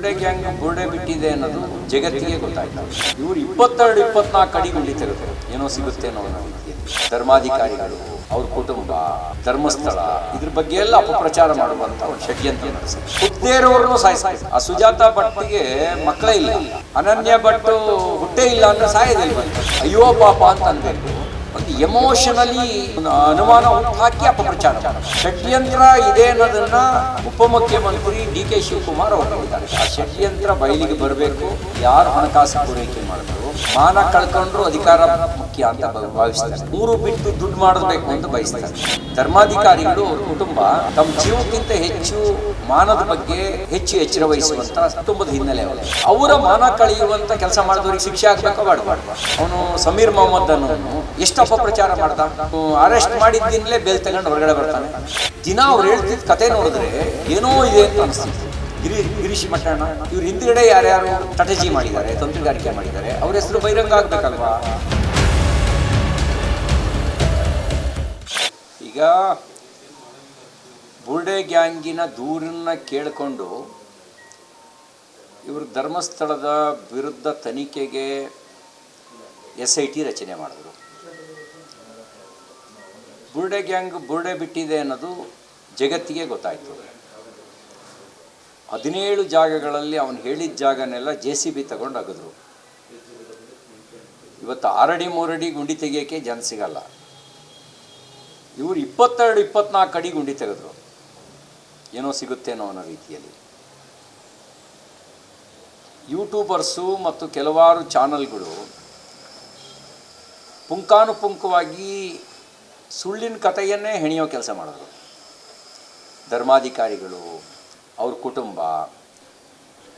ಬುರುಡೆ gang ಬುರ್ಡೆ ಬಿಟ್ಟಿದೆ ಅನ್ನೋದು ಜಗತ್ತಿಗೆ ಗೊತ್ತಾಯ್ತು. ಇವರು ಇಪ್ಪತ್ತೆರಡು, ಇಪ್ಪತ್ನಾಲ್ಕು ಅಡಿ ಗುಂಡಿ ಏನೋ ಸಿಗುತ್ತೇನೋ ಅನ್ನೋ ಧರ್ಮಾಧಿಕಾರಿಗಳು, ಅವ್ರ ಕುಟುಂಬ, ಧರ್ಮಸ್ಥಳ, ಇದ್ರ ಬಗ್ಗೆ ಎಲ್ಲ ಅಪಪ್ರಚಾರ ಮಾಡುವಂತ ಒಂದು ಷಡ್ಯಂತ್ರ ಹುಟ್ಟದೇ ಇರೋರ್ನು ಆ ಸುಜಾತ ಭಟ್ಗೆ ಮಕ್ಕಳೇ ಇಲ್ಲ. ಅನನ್ಯ ಭಟ್ಟು ಹುಟ್ಟೇ ಇಲ್ಲ ಅಂದ್ರೆ ಸಾಯೋದಿಲ್ಲ ಅಯ್ಯೋ ಪಾಪ ಅಂತ ಅನ್ಬೇಕು ಒಂದು ಎಮೋಷನಲಿ ಅನುಮಾನ ಹುಟ್ಟಾಕಿ ಅಪಪ್ರಚಾರ. ಷಡ್ಯಂತ್ರ ಇದೆ ಅನ್ನೋದನ್ನ ಉಪಮುಖ್ಯಮಂತ್ರಿ ಡಿ ಕೆ ಶಿವಕುಮಾರ್ ಅವರು ಹೇಳಿದ್ದಾರೆ. ಆ ಷಡ್ಯಂತ್ರ ಬಯಲಿಗೆ ಬರಬೇಕು, ಯಾರು ಹಣಕಾಸು ಪೂರೈಕೆ ಮಾಡಿದ್ರು, ಮಾನ ಕಳ್ಕೊಂಡ್ರು ಅಧಿಕಾರ ಮುಖ್ಯ ಅಂತ ಭಾವಿಸ್ತಾರೆ. ಮೂರು ಬಿಟ್ಟು ದುಡ್ಡು ಮಾಡಬೇಕು ಅಂತ ಬಯಸ್ತಾರೆ. ಧರ್ಮಾಧಿಕಾರಿಗಳು ಅವ್ರ ಕುಟುಂಬ ತಮ್ಮ ಜೀವಕ್ಕಿಂತ ಹೆಚ್ಚು ಮಾನದ ಬಗ್ಗೆ ಹೆಚ್ಚು ಎಚ್ಚರ ವಹಿಸುವಂತ ಕುಟುಂಬದ ಹಿನ್ನೆಲೆ ಅವರು. ಅವರ ಮಾನ ಕಳೆಯುವಂತ ಕೆಲಸ ಮಾಡಿದವರಿಗೆ ಶಿಕ್ಷೆ ಆಗ್ಬೇಕು ಬೇಡ ಅವನು ಸಮೀರ್ ಮೊಹಮ್ಮದ್ ಅನ್ನೋನು ಎಷ್ಟು ಅಪಪ್ರಚಾರ ಮಾಡ್ದ. ಅರೆಸ್ಟ್ ಮಾಡಿದ್ದಿಂದಲೇ ಬೇಲ್ ತಗೊಂಡು ಹೊರಗಡೆ ಬರ್ತಾನೆ. ದಿನ ಅವ್ರು ಹೇಳ್ತಿದ್ದ ಕತೆ ನೋಡಿದ್ರೆ ಏನೋ ಇದೆ ಅಂತ ಅನಿಸ್ತಿತ್ತು ಗಿರಿ, ಗಿರೀಶ್ ಮಠಣ್ಣ ಇವ್ರ ಹಿಂದ್ಗಡೆ ಯಾರ್ಯಾರು ಸ್ಟ್ರಾಟಜಿ ಮಾಡಿದ್ದಾರೆ, ತಂತ್ರಗಾರಿಕೆ ಮಾಡಿದ್ದಾರೆ, ಅವ್ರ ಹೆಸರು ಬಹಿರಂಗ ಆಗ್ಬೇಕಲ್ವಾ? ಈಗ ಬುರ್ಡೆ ಗ್ಯಾಂಗಿನ ದೂರನ್ನ ಕೇಳಿಕೊಂಡು ಇವರು ಧರ್ಮಸ್ಥಳದ ವಿರುದ್ಧ ತನಿಖೆಗೆ ಎಸ್ ಐ ಟಿ ರಚನೆ ಮಾಡಿದ್ರು. ಬುರ್ಡೆ ಗ್ಯಾಂಗ್ ಬುರ್ಡೆ ಬಿಟ್ಟಿದೆ ಅನ್ನೋದು ಜಗತ್ತಿಗೆ ಗೊತ್ತಾಯಿತು. ಹದಿನೇಳು ಜಾಗಗಳಲ್ಲಿ ಅವನು ಹೇಳಿದ ಜಾಗನೆಲ್ಲ ಜೆ ಸಿ ಬಿ ತಗೊಂಡು ಅಗದ್ರು. ಇವತ್ತು ಆರಡಿ ಮೂರಡಿ ಗುಂಡಿ ತೆಗಿಯೋಕ್ಕೆ ಜನ ಸಿಗಲ್ಲ. ಇವರು ಇಪ್ಪತ್ತೆರಡು, ಇಪ್ಪತ್ನಾಲ್ಕು ಅಡಿ ಗುಂಡಿ ತೆಗೆದ್ರು. ಏನೋ ಸಿಗುತ್ತೇನೋ ಅನ್ನೋ ರೀತಿಯಲ್ಲಿ. ಯೂಟ್ಯೂಬರ್ಸು ಮತ್ತು ಕೆಲವಾರು ಚಾನಲ್ಗಳು ಪುಂಕಾನುಪುಂಕವಾಗಿ ಸುಳ್ಳಿನ ಕಥೆಯನ್ನೇ ಹೆಣಿಯೋ ಕೆಲಸ ಮಾಡಿದ್ರು. ಧರ್ಮಾಧಿಕಾರಿಗಳು, ಅವ್ರ ಕುಟುಂಬ,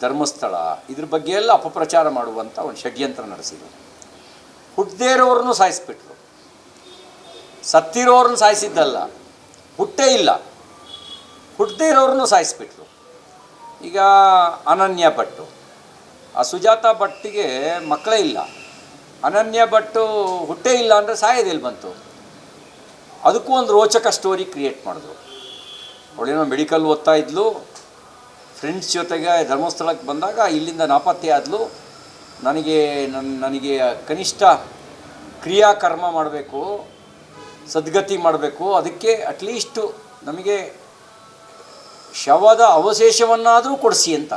ಧರ್ಮಸ್ಥಳ, ಇದ್ರ ಬಗ್ಗೆ ಎಲ್ಲ ಅಪಪ್ರಚಾರ ಮಾಡುವಂಥ ಒಂದು ಷಡ್ಯಂತ್ರ ನಡೆಸಿದ್ರು. ಹುಟ್ಟದೇ ಇರೋರನ್ನು ಸಾಯಿಸ್ಬಿಟ್ರು. ಸತ್ತಿರೋರನ್ನು ಸಾಯಿಸಿದ್ದಲ್ಲ, ಹುಟ್ಟೇ ಇಲ್ಲ. ಹುಟ್ಟದೇ ಇರೋರನ್ನು ಸಾಯಿಸ್ಬಿಟ್ರು. ಈಗ ಅನನ್ಯ ಭಟ್ಟು, ಆ ಸುಜಾತ ಭಟ್ಟಿಗೆ ಮಕ್ಕಳೇ ಇಲ್ಲ. ಅನನ್ಯ ಭಟ್ಟು ಹುಟ್ಟೇ ಇಲ್ಲ ಅಂದರೆ ಸಾಯೋದಿಲ್ಲ ಬಂತು. ಅದಕ್ಕೂ ಒಂದು ರೋಚಕ ಸ್ಟೋರಿ ಕ್ರಿಯೇಟ್ ಮಾಡಿದ್ರು. ಅವಳೇನೋ ಮೆಡಿಕಲ್ ಓದ್ತಾ ಇದ್ಲು ಫ್ರೆಂಡ್ಸ್ ಜೊತೆಗೆ ಧರ್ಮಸ್ಥಳಕ್ಕೆ ಬಂದಾಗ ಇಲ್ಲಿಂದ ನಾಪತ್ತೆ ಆದಲು. ನನಗೆ ನನ್ನ ನನಗೆ ಕನಿಷ್ಠ ಕ್ರಿಯಾಕರ್ಮ ಮಾಡಬೇಕು, ಸದ್ಗತಿ ಮಾಡಬೇಕು. ಅದಕ್ಕೆ ಅಟ್ಲೀಸ್ಟು ನಮಗೆ ಶವದ ಅವಶೇಷವನ್ನಾದರೂ ಕೊಡಿಸಿ ಅಂತ.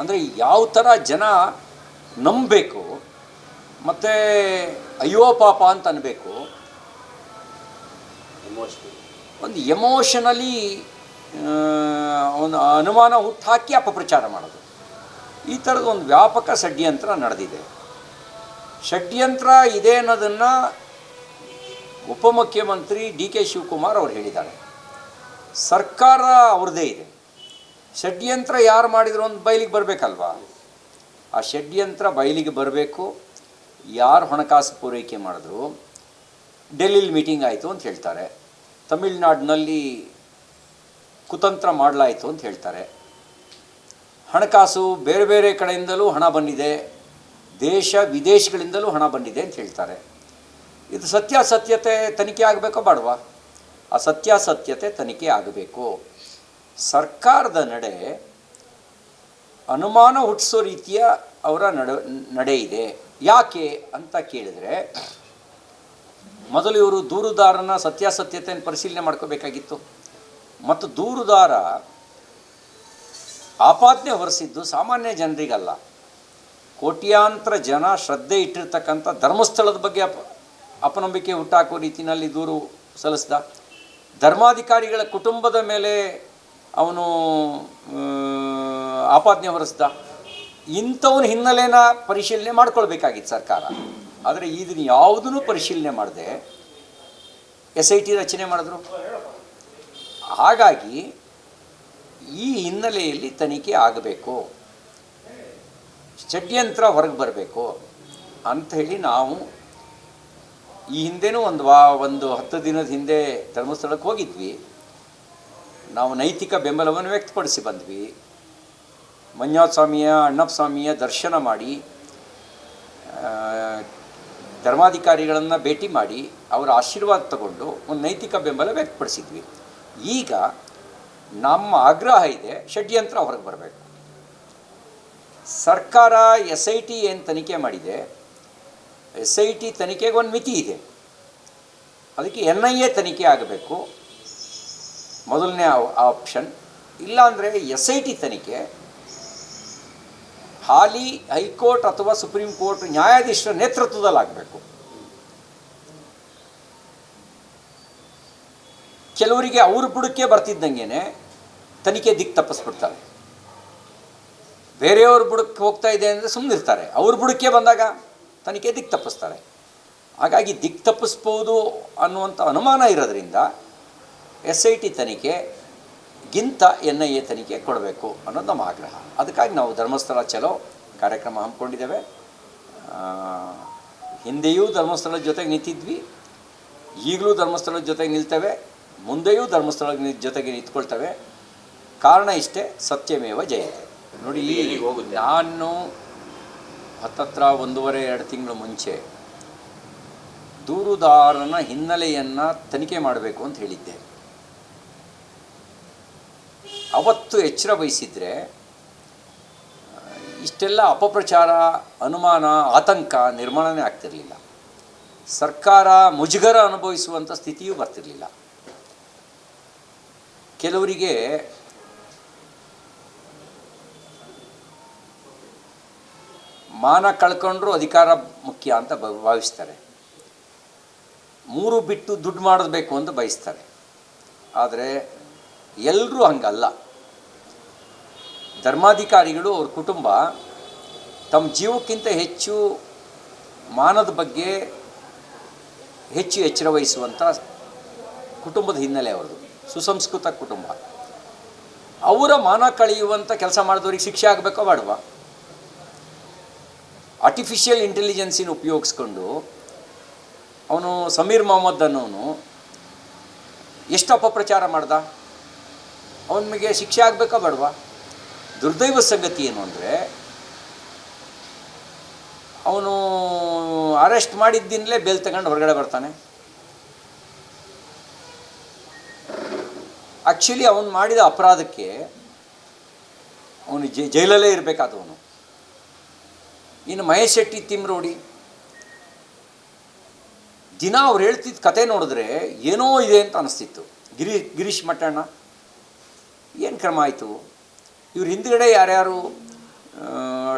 ಅಂದರೆ ಯಾವ ಥರ ಜನ ನಂಬಬೇಕು, ಮತ್ತು ಅಯ್ಯೋ ಪಾಪ ಅಂತ ಅನ್ಬೇಕು ಒಂದು ಎಮೋಷನಲಿ ಒಂದು ಅನುಮಾನ ಹುಟ್ಟಾಕಿ ಅಪಪ್ರಚಾರ ಮಾಡೋದು. ಈ ಥರದ ಒಂದು ವ್ಯಾಪಕ ಷಡ್ಯಂತ್ರ ನಡೆದಿದೆ. ಷಡ್ಯಂತ್ರ ಇದೆ ಅನ್ನೋದನ್ನು ಉಪಮುಖ್ಯಮಂತ್ರಿ ಡಿ ಕೆ ಶಿವಕುಮಾರ್ ಅವರು ಹೇಳಿದ್ದಾರೆ. ಸರ್ಕಾರ ಅವ್ರದ್ದೇ ಇದೆ. ಷಡ್ಯಂತ್ರ ಯಾರು ಮಾಡಿದ್ರು ಒಂದು ಬಯಲಿಗೆ ಬರಬೇಕಲ್ವಾ? ಆ ಷಡ್ಯಂತ್ರ ಬಯಲಿಗೆ ಬರಬೇಕು. ಯಾರು ಹಣಕಾಸು ಪೂರೈಕೆ ಮಾಡಿದ್ರು? ಡೆಲ್ಲಿಲಿ ಮೀಟಿಂಗ್ ಆಯಿತು ಅಂತ ಹೇಳ್ತಾರೆ. ತಮಿಳ್ನಾಡಿನಲ್ಲಿ ಕುತಂತ್ರ ಮಾಡಲಾಯಿತು ಅಂತ ಹೇಳ್ತಾರೆ. ಹಣಕಾಸು ಬೇರೆ ಬೇರೆ ಕಡೆಯಿಂದಲೂ ಹಣ ಬಂದಿದೆ. ದೇಶ ವಿದೇಶಗಳಿಂದಲೂ ಹಣ ಬಂದಿದೆ ಅಂತ ಹೇಳ್ತಾರೆ. ಇದು ಸತ್ಯಾಸತ್ಯತೆ ತನಿಖೆ ಆಗಬೇಕೋ ಬೇಡವಾ? ಆ ಸತ್ಯಾಸತ್ಯತೆ ತನಿಖೆ ಆಗಬೇಕು. ಸರ್ಕಾರದ ನಡೆ ಅನುಮಾನ ಹುಟ್ಟಿಸೋ ರೀತಿಯ ಅವರ ನಡೆ ನಡೆ ಇದೆ. ಯಾಕೆ ಅಂತ ಕೇಳಿದರೆ ಮೊದಲು ಇವರು ದೂರುದಾರನ ಸತ್ಯಾಸತ್ಯತೆಯನ್ನು ಪರಿಶೀಲನೆ ಮಾಡ್ಕೋಬೇಕಾಗಿತ್ತು. ಮತ್ತು ದೂರುದಾರ ಆಪಾದನೆ ಹೊರಿಸಿದ್ದು ಸಾಮಾನ್ಯ ಜನರಿಗಲ್ಲ. ಕೋಟ್ಯಾಂತರ ಜನ ಶ್ರದ್ಧೆ ಇಟ್ಟಿರ್ತಕ್ಕಂಥ ಧರ್ಮಸ್ಥಳದ ಬಗ್ಗೆ ಅಪ, ಅಪನಂಬಿಕೆ ಹುಟ್ಟಾಕೋ ರೀತಿಯಲ್ಲಿ ದೂರು ಸಲ್ಲಿಸ್ದ. ಧರ್ಮಾಧಿಕಾರಿಗಳ ಕುಟುಂಬದ ಮೇಲೆ ಅವನು ಆಪಾದನೆ ಹೊರಿಸ್ದ. ಇಂಥವನ ಹಿನ್ನೆಲೆನ ಪರಿಶೀಲನೆ ಮಾಡ್ಕೊಳ್ಬೇಕಾಗಿತ್ತು ಸರ್ಕಾರ. ಆದರೆ ಇದನ್ನು ಯಾವುದನ್ನು ಪರಿಶೀಲನೆ ಮಾಡದೆ? ಎಸ್ ಐ ಟಿ ರಚನೆ ಮಾಡಿದ್ರು. ಹಾಗಾಗಿ ಈ ಹಿನ್ನೆಲೆಯಲ್ಲಿ ತನಿಖೆ ಆಗಬೇಕು. ಷಡ್ಯಂತ್ರ ಹೊರಗೆ ಬರಬೇಕು ಅಂತ ಹೇಳಿ ನಾವು ಈ ಹಿಂದೆನೂ ಒಂದು ವಾ, ಒಂದು ಹತ್ತು ದಿನದ ಹಿಂದೆ ಧರ್ಮಸ್ಥಳಕ್ಕೆ ಹೋಗಿದ್ವಿ. ನಾವು ನೈತಿಕ ಬೆಂಬಲವನ್ನು ವ್ಯಕ್ತಪಡಿಸಿ ಬಂದ್ವಿ. ಮಂಜುನಾಥ ಸ್ವಾಮಿಯ ಅಣ್ಣಪ್ಪ ಸ್ವಾಮಿಯ ದರ್ಶನ ಮಾಡಿ ಧರ್ಮಾಧಿಕಾರಿಗಳನ್ನು ಭೇಟಿ ಮಾಡಿ ಅವರ ಆಶೀರ್ವಾದ ತಗೊಂಡು ಒಂದು ನೈತಿಕ ಬೆಂಬಲ ವ್ಯಕ್ತಪಡಿಸಿದ್ವಿ. ಈಗ ನಮ್ಮ ಆಗ್ರಹ ಇದೆ, ಷಡ್ಯಂತ್ರ ಹೊರಗೆ ಬರಬೇಕು. ಸರ್ಕಾರ ಎಸ್ ಐ ಟಿ ಏನು ತನಿಖೆ ಮಾಡಿದೆ ಎಸ್ ಐ ಟಿ ತನಿಖೆಗೆ ಒಂದು ಮಿತಿ ಇದೆ. ಅದಕ್ಕೆ ಎನ್ ಐ ಎ ತನಿಖೆ ಆಗಬೇಕು. ಮೊದಲನೇ ಆಪ್ಷನ್. ಇಲ್ಲಾಂದರೆ ಎಸ್ ಐ ಟಿ ತನಿಖೆ ಹಾಲಿ ಹೈಕೋರ್ಟ್ ಅಥವಾ ಸುಪ್ರೀಂ ಕೋರ್ಟ್ ನ್ಯಾಯಾಧೀಶರ ನೇತೃತ್ವದಲ್ಲಾಗಬೇಕು. ಕೆಲವರಿಗೆ ಅವ್ರ ಬುಡಕ್ಕೆ ಬರ್ತಿದ್ದಂಗೆ ತನಿಖೆ ದಿಕ್ಕು ತಪ್ಪಿಸ್ಬಿಡ್ತಾರೆ. ಬೇರೆಯವ್ರ ಬುಡಕ್ಕೆ ಹೋಗ್ತಾ ಇದೆ ಅಂದರೆ ಸುಮ್ಮನಿರ್ತಾರೆ ಅವ್ರ ಬುಡಕ್ಕೆ ಬಂದಾಗ ತನಿಖೆ ದಿಕ್ಕು ತಪ್ಪಿಸ್ತಾರೆ. ಹಾಗಾಗಿ ದಿಕ್ಕು ತಪ್ಪಿಸ್ಬೋದು ಅನ್ನುವಂಥ ಅನುಮಾನ ಇರೋದ್ರಿಂದ ಎಸ್ ಐ ಟಿ ತನಿಖೆಗಿಂತ ಎನ್ ಐ ಎ ತನಿಖೆ ಕೊಡಬೇಕು ಅನ್ನೋದು ನಮ್ಮ ಆಗ್ರಹ. ಅದಕ್ಕಾಗಿ ನಾವು ಧರ್ಮಸ್ಥಳ ಚಲೋ ಕಾರ್ಯಕ್ರಮ ಹಮ್ಮಿಕೊಂಡಿದ್ದೇವೆ. ಹಿಂದೆಯೂ ಧರ್ಮಸ್ಥಳದ ಜೊತೆಗೆ ನಿಂತಿದ್ವಿ ಈಗಲೂ ಧರ್ಮಸ್ಥಳದ ಜೊತೆಗೆ ನಿಲ್ತೇವೆ ಮುಂದೆಯೂ ಧರ್ಮಸ್ಥಳ ಜೊತೆಗೆ ನಿಂತ್ಕೊಳ್ತೇವೆ. ಕಾರಣ ಇಷ್ಟೇ ಸತ್ಯಮೇವ ಜಯತೆ. ನೋಡಿ ನಾನು ಹತ್ತತ್ರ ಒಂದೂವರೆ ಎರಡು ತಿಂಗಳು ಮುಂಚೆ ದೂರುದಾರನ ಹಿನ್ನೆಲೆಯನ್ನು ತನಿಖೆ ಮಾಡಬೇಕು ಅಂತ ಹೇಳಿದ್ದೆ. ಅವತ್ತು ಎಚ್ಚರ ವಹಿಸಿದರೆ, ಇಷ್ಟೆಲ್ಲ ಅಪಪ್ರಚಾರ, ಅನುಮಾನ, ಆತಂಕ ನಿರ್ಮಾಣನೇ ಆಗ್ತಿರಲಿಲ್ಲ. ಸರ್ಕಾರ ಮುಜುಗರ ಅನುಭವಿಸುವಂಥ ಸ್ಥಿತಿಯೂ ಬರ್ತಿರಲಿಲ್ಲ. ಕೆಲವರಿಗೆ ಮಾನ ಕಳ್ಕೊಂಡ್ರು ಅಧಿಕಾರ ಮುಖ್ಯ ಅಂತ ಭಾವಿಸ್ತಾರೆ. ಮೂರು ಬಿಟ್ಟು ದುಡ್ಡು ಮಾಡಬೇಕು ಅಂತ ಬಯಸ್ತಾರೆ. ಆದರೆ ಎಲ್ಲರೂ ಹಂಗಲ್ಲ. ಧರ್ಮಾಧಿಕಾರಿಗಳು ಅವ್ರ ಕುಟುಂಬ ತಮ್ಮ ಜೀವಕ್ಕಿಂತ ಹೆಚ್ಚು ಮಾನದ ಬಗ್ಗೆ ಹೆಚ್ಚು ಎಚ್ಚರ ವಹಿಸುವಂಥ ಕುಟುಂಬದ ಹಿನ್ನೆಲೆ ಅವ್ರದ್ದು. ಸುಸಂಸ್ಕೃತ ಕುಟುಂಬ. ಅವರ ಮಾನ ಕಳೆಯುವಂಥ ಕೆಲಸ ಮಾಡಿದವ್ರಿಗೆ ಶಿಕ್ಷೆ ಆಗಬೇಕೋ ಬೇಡವಾ ಆರ್ಟಿಫಿಷಿಯಲ್ ಇಂಟೆಲಿಜೆನ್ಸಿನ ಉಪಯೋಗಿಸ್ಕೊಂಡು ಅವನು ಸಮೀರ್ ಮೊಹಮ್ಮದ್ ಅನ್ನೋನು ಎಷ್ಟು ಅಪಪ್ರಚಾರ ಮಾಡ್ದ? ಅವನಿಗೆ ಶಿಕ್ಷೆ ಆಗಬೇಕಾ ಬೇಡವಾ? ದುರ್ದೈವ ಸಂಗತಿ ಏನು ಅಂದರೆ, ಅವನು ಅರೆಸ್ಟ್ ಮಾಡಿದ್ದಿನಲೇ ಬೇಲ್ ತಗೊಂಡು ಹೊರಗಡೆ ಬರ್ತಾನೆ. ಆ್ಯಕ್ಚುಲಿ ಅವನು ಮಾಡಿದ ಅಪರಾಧಕ್ಕೆ ಅವನು ಜೈ, ಜೈಲಲ್ಲೇ ಇರಬೇಕಾದವನು. ಇನ್ನು ಮಹೇಶ್ ಶೆಟ್ಟಿ ತಿಮ್ರೋಡಿ, ದಿನ ಅವ್ರು ಹೇಳ್ತಿದ್ದ ಕತೆ ನೋಡಿದ್ರೆ ಏನೋ ಇದೆ ಅಂತ ಅನಿಸ್ತಿತ್ತು. ಗಿರಿ, ಗಿರೀಶ್ ಮಟ್ಟಣ್ಣ ಏನು ಕ್ರಮ ಆಯಿತು? ಇವ್ರ ಹಿಂದ್ಗಡೆ ಯಾರ್ಯಾರು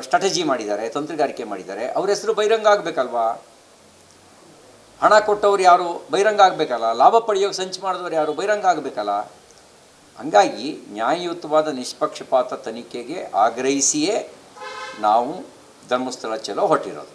ಸ್ಟ್ರಾಟಜಿ ಮಾಡಿದ್ದಾರೆ, ತಂತ್ರಗಾರಿಕೆ ಮಾಡಿದ್ದಾರೆ, ಅವ್ರ ಹೆಸರು ಬಹಿರಂಗ ಆಗಬೇಕಲ್ವಾ? ಹಣ ಕೊಟ್ಟವ್ರು ಯಾರು ಬಹಿರಂಗ ಆಗಬೇಕಲ್ಲ? ಲಾಭ ಪಡೆಯೋಕೆ ಸಂಚು ಮಾಡಿದವ್ರು ಯಾರು ಬಹಿರಂಗ ಆಗಬೇಕಲ್ಲ? ಹಂಗಾಗಿ ನ್ಯಾಯಯುತವಾದ ನಿಷ್ಪಕ್ಷಪಾತ ತನಿಖೆಗೆ ಆಗ್ರಹಿಸಿಯೇ ನಾವು ಧರ್ಮಸ್ಥಳ ಚಲೋ ಹೊರಟಿರೋದು.